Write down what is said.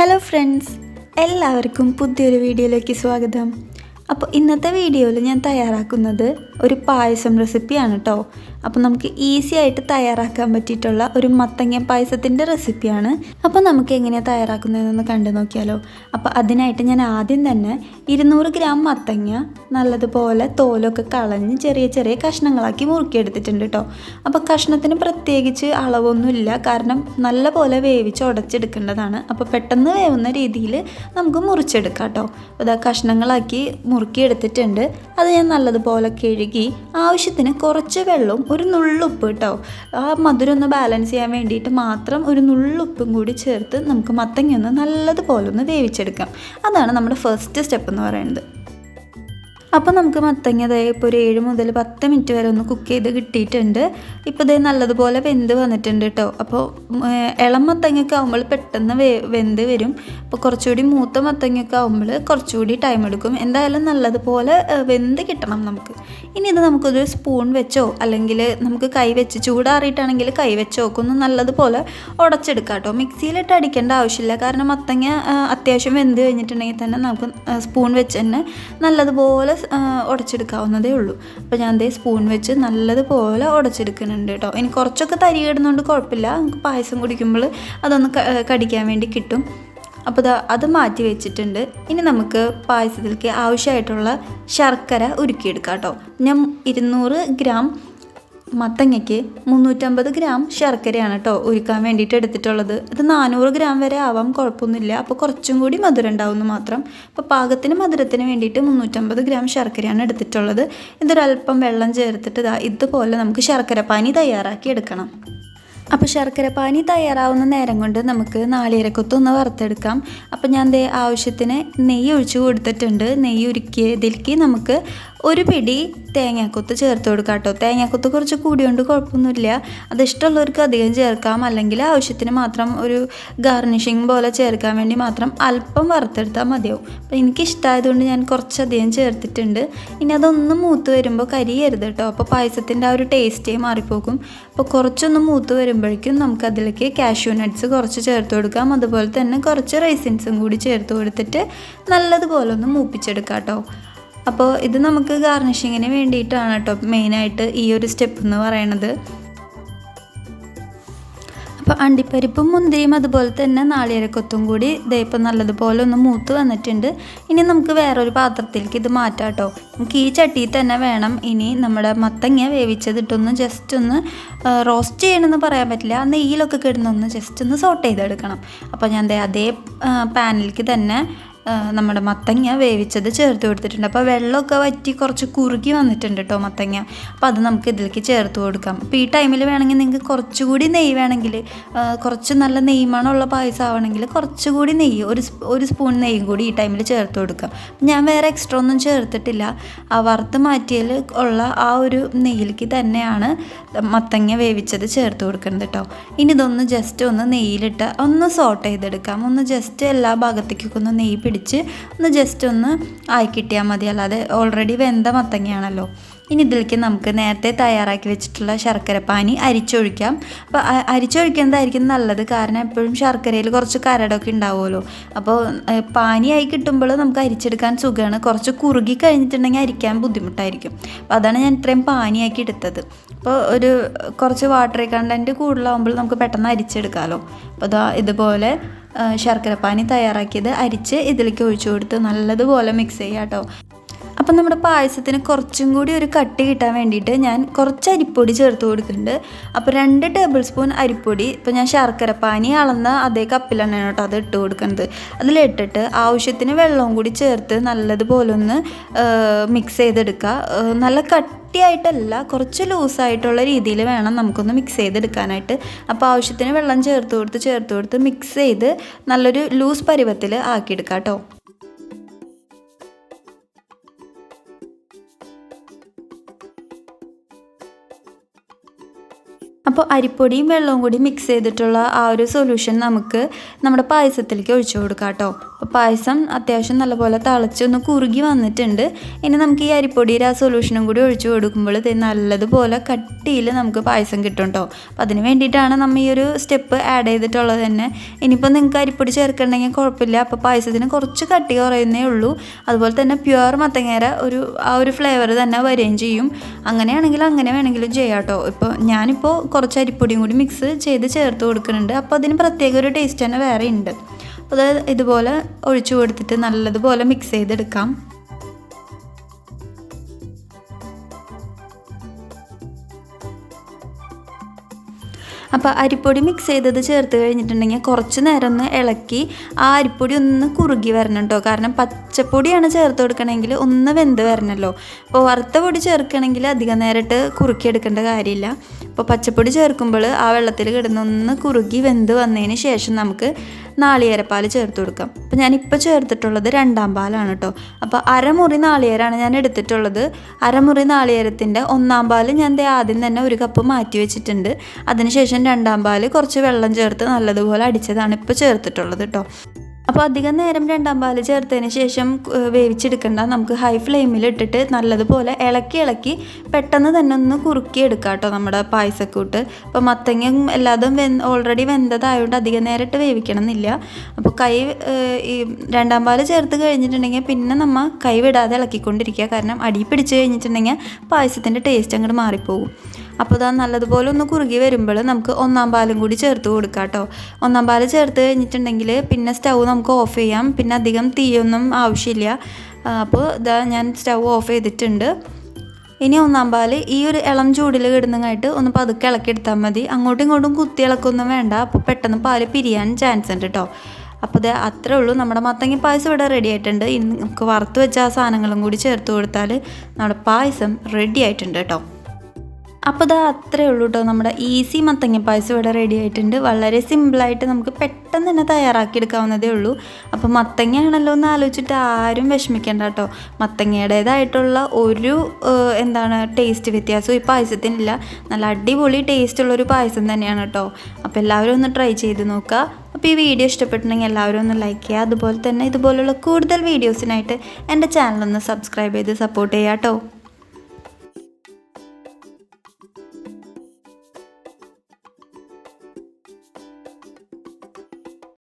Hello friends എല്ലാവർക്കും പുതിയൊരു വീഡിയോയിലേക്ക് സ്വാഗതം. അപ്പോൾ ഇന്നത്തെ വീഡിയോയിൽ ഞാൻ തയ്യാറാക്കുന്നത് ഒരു പായസം റെസിപ്പിയാണ് കേട്ടോ അപ്പോൾ നമുക്ക് ഈസി ആയിട്ട് തയ്യാറാക്കാൻ പറ്റിയിട്ടുള്ള ഒരു മത്തങ്ങ പായസത്തിന്റെ റെസിപ്പിയാണ്. അപ്പോൾ നമുക്ക് എങ്ങനെയാണ് തയ്യാറാക്കുന്നതെന്ന് കണ്ടു നോക്കിയാലോ. അപ്പോൾ അതിനായിട്ട് ഞാൻ ആദ്യം തന്നെ ഇരുന്നൂറ് ഗ്രാം മത്തങ്ങ നല്ലതുപോലെ തോലൊക്കെ കളഞ്ഞ് ചെറിയ ചെറിയ കഷ്ണങ്ങളാക്കി മുറുക്കിയെടുത്തിട്ടുണ്ട് കേട്ടോ അപ്പോൾ കഷ്ണത്തിന് പ്രത്യേകിച്ച് അളവൊന്നുമില്ല. കാരണം നല്ല പോലെ വേവിച്ച് ഉടച്ചെടുക്കേണ്ടതാണ്. അപ്പോൾ പെട്ടെന്ന് വേവുന്ന രീതിയിൽ നമുക്ക് മുറിച്ചെടുക്കാം കേട്ടോ ഇതാ കഷ്ണങ്ങളാക്കി മുറുക്കിയെടുത്തിട്ടുണ്ട്. അത് ഞാൻ നല്ലതുപോലെ കഴുകി ആവശ്യത്തിന് കുറച്ച് വെള്ളവും ഒരു നുള്ളുപ്പ് കേട്ടോ ആ മധുരം ഒന്ന് ബാലൻസ് ചെയ്യാൻ വേണ്ടിയിട്ട് മാത്രം ഒരു നുള്ളുപ്പും കൂടി ചേർത്ത് നമുക്ക് മത്തങ്ങ ഒന്ന് നല്ലതുപോലെ ഒന്ന് വേവിച്ചെടുക്കാം. അതാണ് നമ്മുടെ ഫസ്റ്റ് സ്റ്റെപ്പ് എന്ന് പറയുന്നത്. അപ്പോൾ നമുക്ക് മത്തങ്ങ ദേ ഇപ്പോൾ ഒരു ഏഴ് മുതൽ പത്ത് മിനിറ്റ് വരെ ഒന്ന് കുക്ക് ചെയ്ത് കിട്ടിയിട്ടുണ്ട്. ഇപ്പോൾ ഇതേ നല്ലതുപോലെ വെന്ത് വന്നിട്ടുണ്ട് കേട്ടോ അപ്പോൾ ഇളം മത്തങ്ങയൊക്കെ ആകുമ്പോൾ പെട്ടെന്ന് വേ വെന്ത് വരും. അപ്പോൾ കുറച്ചുകൂടി മൂത്ത മത്തങ്ങയൊക്കെ ആകുമ്പോൾ കുറച്ചുകൂടി ടൈം എടുക്കും. എന്തായാലും നല്ലതുപോലെ വെന്ത് കിട്ടണം നമുക്ക്. ഇനി ഇത് നമുക്കൊരു സ്പൂൺ വെച്ചോ അല്ലെങ്കിൽ നമുക്ക് കൈ വെച്ച് ചൂടാറിയിട്ടാണെങ്കിൽ കൈ വെച്ചോ ഒക്കെ ഒന്ന് നല്ലതുപോലെ ഉടച്ചെടുക്കാം കേട്ടോ മിക്സിയിലിട്ട് അടിക്കേണ്ട ആവശ്യമില്ല. കാരണം മത്തങ്ങ അത്യാവശ്യം വെന്ത് കഴിഞ്ഞിട്ടുണ്ടെങ്കിൽ തന്നെ നമുക്ക് സ്പൂൺ വെച്ച് തന്നെ നല്ലതുപോലെ ഉടച്ചെടുക്കാവുന്നതേ ഉള്ളൂ. അപ്പോൾ ഞാൻ ദേ സ്പൂൺ വെച്ച് നല്ലതുപോലെ ഉടച്ചെടുക്കുന്നുണ്ട് കേട്ടോ ഇനി കുറച്ചൊക്കെ തരി ഇടുന്നതുകൊണ്ട് കുഴപ്പമില്ല. നമുക്ക് പായസം കുടിക്കുമ്പോൾ അതൊന്ന് കടിക്കാൻ വേണ്ടി കിട്ടും. അപ്പോൾ അത് മാറ്റി വെച്ചിട്ടുണ്ട്. ഇനി നമുക്ക് പായസത്തിലേക്ക് ആവശ്യമായിട്ടുള്ള ശർക്കര ഉരുക്കിയെടുക്കാം കേട്ടോ ഞാൻ ഇരുന്നൂറ് ഗ്രാം മത്തങ്ങയ്ക്ക് മുന്നൂറ്റമ്പത് ഗ്രാം ശർക്കരയാണ് കേട്ടോ ഒരുക്കാൻ വേണ്ടിയിട്ട് എടുത്തിട്ടുള്ളത്. ഇത് നാനൂറ് ഗ്രാം വരെ ആവാം കുഴപ്പമൊന്നുമില്ല. അപ്പോൾ കുറച്ചും കൂടി മധുരം ഉണ്ടാവുമെന്ന് മാത്രം. അപ്പോൾ പാകത്തിന് മധുരത്തിന് വേണ്ടിയിട്ട് മുന്നൂറ്റമ്പത് ഗ്രാം ശർക്കരയാണ് എടുത്തിട്ടുള്ളത്. ഇതൊരല്പം വെള്ളം ചേർത്തിട്ട് ഇതാ ഇതുപോലെ നമുക്ക് ശർക്കര പാനി തയ്യാറാക്കി എടുക്കണം. അപ്പോൾ ശർക്കര പാനി തയ്യാറാവുന്ന നേരം കൊണ്ട് നമുക്ക് നാളികരക്കൊത്ത് ഒന്ന് വറുത്തെടുക്കാം. അപ്പോൾ ഞാൻ ദേ ആവശ്യത്തിന് നെയ്യ് ഒഴിച്ചു കൊടുത്തിട്ടുണ്ട്. നെയ്യ് ഉരുക്കിയതിലേക്ക് നമുക്ക് ഒരു പിടി തേങ്ങാക്കൊത്ത് ചേർത്ത് കൊടുക്കാം കേട്ടോ. തേങ്ങാക്കൊത്ത് കുറച്ച് കൂടിയോണ്ട് കുഴപ്പമൊന്നുമില്ല. അത് ഇഷ്ടമുള്ളവർക്ക് അധികം ചേർക്കാം. അല്ലെങ്കിൽ ആവശ്യത്തിന് മാത്രം ഒരു ഗാർണിഷിങ് പോലെ ചേർക്കാൻ വേണ്ടി മാത്രം അല്പം വറുത്തെടുത്താൽ മതിയാവും. അപ്പോൾ എനിക്ക് ഇഷ്ടമായതുകൊണ്ട് ഞാൻ കുറച്ചധികം ചേർത്തിട്ടുണ്ട്. ഇനി അതൊന്ന് മൂത്ത് വരുമ്പോൾ കരിയരുത് കേട്ടോ. അപ്പോൾ പായസത്തിന്റെ ആ ഒരു ടേസ്റ്റേ മാറിപ്പോകും. അപ്പോൾ കുറച്ചൊന്ന് മൂത്ത് വരുമ്പോഴേക്കും നമുക്കതിലേക്ക് കാഷ്യൂ നട്ട്സ് കുറച്ച് ചേർത്ത് കൊടുക്കാം. അതുപോലെ തന്നെ കുറച്ച് റൈസിൻസും കൂടി ചേർത്ത് കൊടുത്തിട്ട് നല്ലതുപോലെ ഒന്ന് മൂപ്പിച്ചെടുക്കാം കേട്ടോ. അപ്പോൾ ഇത് നമുക്ക് ഗാർണിഷിങ്ങിന് വേണ്ടിയിട്ടാണ് കേട്ടോ മെയിനായിട്ട് ഈ ഒരു സ്റ്റെപ്പ് എന്ന് പറയണത്. അപ്പോൾ അണ്ടിപ്പരിപ്പും മുന്തിരിയും അതുപോലെ തന്നെ നാളികേരക്കൊത്തും കൂടി ഇതേപ്പം നല്ലതുപോലെ ഒന്ന് മൂത്ത് വന്നിട്ടുണ്ട്. ഇനി നമുക്ക് വേറൊരു പാത്രത്തിലേക്ക് ഇത് മാറ്റാം കേട്ടോ. നമുക്ക് ഈ ചട്ടിയിൽ തന്നെ വേണം ഇനി നമ്മുടെ മത്തങ്ങ വേവിച്ചതിട്ടൊന്ന് ജസ്റ്റ് ഒന്ന് റോസ്റ്റ് ചെയ്യണമെന്ന് പറയാൻ പറ്റില്ല. ആ നെയ്യിലൊക്കെ കിടന്നൊന്ന് ജസ്റ്റ് ഒന്ന് സോട്ട് ചെയ്തെടുക്കണം. അപ്പോൾ ഞാൻ അതേ പാനിലേക്ക് തന്നെ നമ്മുടെ മത്തങ്ങ വേവിച്ചത് ചേർത്ത് കൊടുത്തിട്ടുണ്ട്. അപ്പോൾ വെള്ളമൊക്കെ വറ്റി കുറച്ച് കുറുകി വന്നിട്ടുണ്ട് കേട്ടോ മത്തങ്ങ. അപ്പോൾ അത് നമുക്ക് ഇതിലേക്ക് ചേർത്ത് കൊടുക്കാം. അപ്പോൾ ഈ ടൈമിൽ വേണമെങ്കിൽ നിങ്ങൾക്ക് കുറച്ചുകൂടി നെയ്യ് വേണമെങ്കിൽ കുറച്ച് നല്ല നെയ്മണമുള്ള പായസം ആവണമെങ്കിൽ കുറച്ചുകൂടി നെയ്യ് ഒരു ഒരു സ്പൂൺ നെയ്യും കൂടി ഈ ടൈമിൽ ചേർത്ത് കൊടുക്കാം. ഞാൻ വേറെ എക്സ്ട്രാ ഒന്നും ചേർത്തിട്ടില്ല. ആ വറുത്ത് മാറ്റിയതിൽ ഉള്ള ആ ഒരു നെയ്യിലേക്ക് തന്നെയാണ് മത്തങ്ങ വേവിച്ചത് ചേർത്ത് കൊടുക്കുന്നത് കേട്ടോ ഇനി ഇതൊന്ന് ജസ്റ്റ് ഒന്ന് നെയ്യിലിട്ട് ഒന്ന് സോട്ട് ചെയ്തെടുക്കാം. ഒന്ന് ജസ്റ്റ് എല്ലാ ഭാഗത്തേക്കൊക്കെ ഒന്ന് നെയ്യ് പിടിച്ച് ഒന്ന് ജസ്റ്റ് ഒന്ന് ആയി കിട്ടിയാൽ മതി. അല്ലാതെ ഓൾറെഡി വെന്ത മത്തങ്ങയാണല്ലോ. ഇനി ഇതിലേക്ക് നമുക്ക് നേരത്തെ തയ്യാറാക്കി വെച്ചിട്ടുള്ള ശർക്കര പാനി അരിച്ചൊഴിക്കാം. അപ്പോൾ അരിച്ചൊഴിക്കുന്നതായിരിക്കും നല്ലത്? കാരണം എപ്പോഴും ശർക്കരയിൽ കുറച്ച് കരടൊക്കെ ഉണ്ടാവുമല്ലോ. അപ്പോൾ പാനി പാനിയായി കിട്ടുമ്പോൾ നമുക്ക് അരിച്ചെടുക്കാൻ സുഖമാണ്. കുറച്ച് കുറുകി കഴിഞ്ഞിട്ടുണ്ടെങ്കിൽ അരിക്കാൻ ബുദ്ധിമുട്ടായിരിക്കും. അപ്പോൾ അതാണ് ഞാൻ ഇത്രയും പാനിയാക്കി എടുത്തത്. അപ്പോൾ ഒരു കുറച്ച് വാട്ടർ കണ്ടന്റ് കൂടുതലാവുമ്പോൾ നമുക്ക് പെട്ടെന്ന് അരിച്ചെടുക്കാമല്ലോ അപ്പോൾ ഇതാ ഇതുപോലെ ശർക്കരപ്പാനി തയ്യാറാക്കിയത് അരിച്ച് ഇതിലേക്ക് ഒഴിച്ചു കൊടുത്ത് നല്ലതുപോലെ മിക്സ് ചെയ്യാം കേട്ടോ. അപ്പം നമ്മുടെ പായസത്തിന് കുറച്ചും കൂടി ഒരു കട്ടി കിട്ടാൻ വേണ്ടിയിട്ട് ഞാൻ കുറച്ച് അരിപ്പൊടി ചേർത്ത് കൊടുക്കുന്നുണ്ട്. അപ്പോൾ രണ്ട് ടേബിൾ സ്പൂൺ അരിപ്പൊടി ഇപ്പോൾ ഞാൻ ശർക്കര പാനി അളന്ന അതേ കപ്പിലാണ് കേട്ടോ അത് ഇട്ട് കൊടുക്കുന്നത്. അതിലിട്ടിട്ട് ആവശ്യത്തിന് വെള്ളവും കൂടി ചേർത്ത് നല്ലതുപോലെ ഒന്ന് മിക്സ് ചെയ്തെടുക്കുക. നല്ല നല്ല കട്ടിയായിട്ടല്ല കുറച്ച് ലൂസായിട്ടുള്ള രീതിയിൽ വേണം നമുക്കൊന്ന് മിക്സ് ചെയ്തെടുക്കാനായിട്ട്. അപ്പോൾ ആവശ്യത്തിന് വെള്ളം ചേർത്ത് കൊടുത്ത് ചേർത്ത് കൊടുത്ത് മിക്സ് ചെയ്ത് നല്ലൊരു ലൂസ് പരുവത്തിൽ ആക്കിയെടുക്കാം കേട്ടോ. അപ്പോൾ അരിപ്പൊടിയും വെള്ളവും കൂടി മിക്സ് ചെയ്തിട്ടുള്ള ആ ഒരു സൊല്യൂഷൻ നമുക്ക് നമ്മുടെ പായസത്തിലേക്ക് ഒഴിച്ചു കൊടുക്കാം കേട്ടോ. അപ്പോൾ പായസം അത്യാവശ്യം നല്ലപോലെ തിളച്ച് ഒന്ന് കുറുകി വന്നിട്ടുണ്ട്. ഇനി നമുക്ക് ഈ അരിപ്പൊടിയുടെ ആ സൊല്യൂഷനും കൂടി ഒഴിച്ചു കൊടുക്കുമ്പോൾ ഇത് നല്ലതുപോലെ കട്ടിയിൽ നമുക്ക് പായസം കിട്ടും കേട്ടോ അപ്പോൾ അതിന് വേണ്ടിയിട്ടാണ് നമ്മൾ ഈ ഒരു സ്റ്റെപ്പ് ആഡ് ചെയ്തിട്ടുള്ളത് തന്നെ. ഇനിയിപ്പോൾ നിങ്ങൾക്ക് അരിപ്പൊടി ചേർക്കണമെങ്കിൽ കുഴപ്പമില്ല. അപ്പോൾ പായസത്തിന് കുറച്ച് കട്ടി കുറയുന്നേ ഉള്ളൂ. അതുപോലെ തന്നെ പ്യുവർ മത്തങ്ങേര ഒരു ആ ഒരു ഫ്ലേവർ തന്നെ വരികയും ചെയ്യും. അങ്ങനെയാണെങ്കിൽ അങ്ങനെ വേണമെങ്കിലും ചെയ്യാം കേട്ടോ ഇപ്പോൾ ഞാനിപ്പോൾ കുറച്ച് അരിപ്പൊടിയും കൂടി മിക്സ് ചെയ്ത് ചേർത്ത് കൊടുക്കുന്നുണ്ട്. അപ്പോൾ അതിന് പ്രത്യേക ഒരു ടേസ്റ്റ് തന്നെ വേറെ ഉണ്ട് അത് ഇതുപോലെ ഒഴിച്ചു കൊടുത്തിട്ട് നല്ലതുപോലെ മിക്സ് ചെയ്തെടുക്കാം. അപ്പോൾ അരിപ്പൊടി മിക്സ് ചെയ്തത് ചേർത്ത് കഴിഞ്ഞിട്ടുണ്ടെങ്കിൽ കുറച്ച് നേരം ഒന്ന് ഇളക്കി ആ അരിപ്പൊടി ഒന്ന് കുറുകി വരണം കേട്ടോ കാരണം പച്ചപ്പൊടിയാണ് ചേർത്ത് കൊടുക്കണമെങ്കിൽ ഒന്ന് വെന്ത് വരണമല്ലോ അപ്പോൾ വറുത്ത പൊടി ചേർക്കണമെങ്കിൽ അധികം നേരിട്ട് കുറുക്കിയെടുക്കേണ്ട കാര്യമില്ല. അപ്പോൾ പച്ചപ്പൊടി ചേർക്കുമ്പോൾ ആ വെള്ളത്തിൽ കിടന്നൊന്ന് കുറുകി വെന്ത് വന്നതിന് ശേഷം നമുക്ക് നാളികേരപ്പാൽ ചേർത്ത് കൊടുക്കാം. അപ്പോൾ ഞാനിപ്പോൾ ചേർത്തിട്ടുള്ളത് രണ്ടാം പാലാണ് കേട്ടോ. അപ്പോൾ അരമുറി നാളികേരമാണ് ഞാൻ എടുത്തിട്ടുള്ളത്. അരമുറി നാളികേരത്തിന്റെ ഒന്നാം പാൽ ഞാൻ ആദ്യം തന്നെ ഒരു കപ്പ് മാറ്റി വെച്ചിട്ടുണ്ട്. അതിനുശേഷം രണ്ടാം പാൽ കുറച്ച് വെള്ളം ചേർത്ത് നല്ലതുപോലെ അടിച്ചതാണ് ഇപ്പോൾ ചേർത്തിട്ടുള്ളത് കേട്ടോ. അപ്പോൾ അധികം നേരം രണ്ടാം പാൽ ചേർത്തതിന് ശേഷം വേവിച്ചെടുക്കേണ്ട. നമുക്ക് ഹൈ ഫ്ലെയിമിൽ ഇട്ടിട്ട് നല്ലതുപോലെ ഇളക്കി ഇളക്കി പെട്ടെന്ന് തന്നെ ഒന്ന് കുറുക്കി എടുക്കാം കേട്ടോ നമ്മുടെ പായസക്കൂട്ട്. അപ്പോൾ മത്തങ്ങ എല്ലാതും വെ ഓൾറെഡി വെന്തതായതുകൊണ്ട് അധികം നേരം ഇട്ട് വേവിക്കണം എന്നില്ല അപ്പോൾ കൈ ഈ രണ്ടാം പാൽ ചേർത്ത് കഴിഞ്ഞിട്ടുണ്ടെങ്കിൽ പിന്നെ നമ്മൾ കൈ വിടാതെ ഇളക്കിക്കൊണ്ടിരിക്കുക. കാരണം അടി പിടിച്ച് കഴിഞ്ഞിട്ടുണ്ടെങ്കിൽ പായസത്തിന്റെ ടേസ്റ്റ് അങ്ങോട്ട് മാറിപ്പോകും അപ്പോൾ ഇതാ നല്ലതുപോലെ ഒന്ന് കുറുകി വരുമ്പോൾ നമുക്ക് ഒന്നാം പാലും കൂടി ചേർത്ത് കൊടുക്കാം കേട്ടോ. ഒന്നാം പാൽ ചേർത്ത് കഴിഞ്ഞിട്ടുണ്ടെങ്കിൽ പിന്നെ സ്റ്റൗ നമുക്ക് ഓഫ് ചെയ്യാം. പിന്നെ അധികം തീയൊന്നും ആവശ്യമില്ല. അപ്പോൾ ഇതാ ഞാൻ സ്റ്റൗ ഓഫ് ചെയ്തിട്ടുണ്ട്. ഇനി ഒന്നാം പാൽ ഈ ഒരു ഇളം ചൂടിൽ കിടന്നങ്ങായിട്ട് ഒന്ന് പതുക്കെ ഇളക്കിയെടുത്താൽ മതി. അങ്ങോട്ടും ഇങ്ങോട്ടും കുത്തി ഇളക്കൊന്നും വേണ്ട. അപ്പോൾ പെട്ടെന്ന് പാൽ പിരിയാൻ ചാൻസ് ഉണ്ട് കേട്ടോ. അപ്പോൾ ഇത് അത്രേ ഉള്ളൂ. നമ്മുടെ മത്തങ്ങ പായസം ഇവിടെ റെഡി ആയിട്ടുണ്ട്. ഇനി നമുക്ക് വറുത്ത് വെച്ച ആ സാധനങ്ങളും കൂടി ചേർത്ത് കൊടുത്താൽ നമ്മുടെ പായസം റെഡി ആയിട്ടുണ്ട് കേട്ടോ. അപ്പോൾ ഇതാ അത്രേ ഉള്ളൂ കേട്ടോ നമ്മുടെ ഈസി മത്തങ്ങ പായസം ഇവിടെ റെഡി ആയിട്ടുണ്ട്. വളരെ സിമ്പിളായിട്ട് നമുക്ക് പെട്ടെന്ന് തന്നെ തയ്യാറാക്കിയെടുക്കാവുന്നതേ ഉള്ളൂ. അപ്പോൾ മത്തങ്ങയാണല്ലോ എന്ന് ആലോചിച്ചിട്ട് ആരും വിഷമിക്കേണ്ട കേട്ടോ മത്തങ്ങയുടേതായിട്ടുള്ള ഒരു എന്താണ് ടേസ്റ്റ് വ്യത്യാസവും ഈ പായസത്തിനില്ല. നല്ല അടിപൊളി ടേസ്റ്റ് ടേസ്റ്റുള്ളൊരു പായസം തന്നെയാണ് കേട്ടോ അപ്പോൾ എല്ലാവരും ഒന്ന് ട്രൈ ചെയ്ത് നോക്കുക അപ്പോൾ ഈ വീഡിയോ ഇഷ്ടപ്പെട്ടിട്ടുണ്ടെങ്കിൽ എല്ലാവരും ഒന്ന് ലൈക്ക് ചെയ്യുക. അതുപോലെ തന്നെ ഇതുപോലുള്ള കൂടുതൽ വീഡിയോസിനായിട്ട് എന്റെ ചാനലൊന്ന് സബ്സ്ക്രൈബ് ചെയ്ത് സപ്പോർട്ട് ചെയ്യാം കേട്ടോ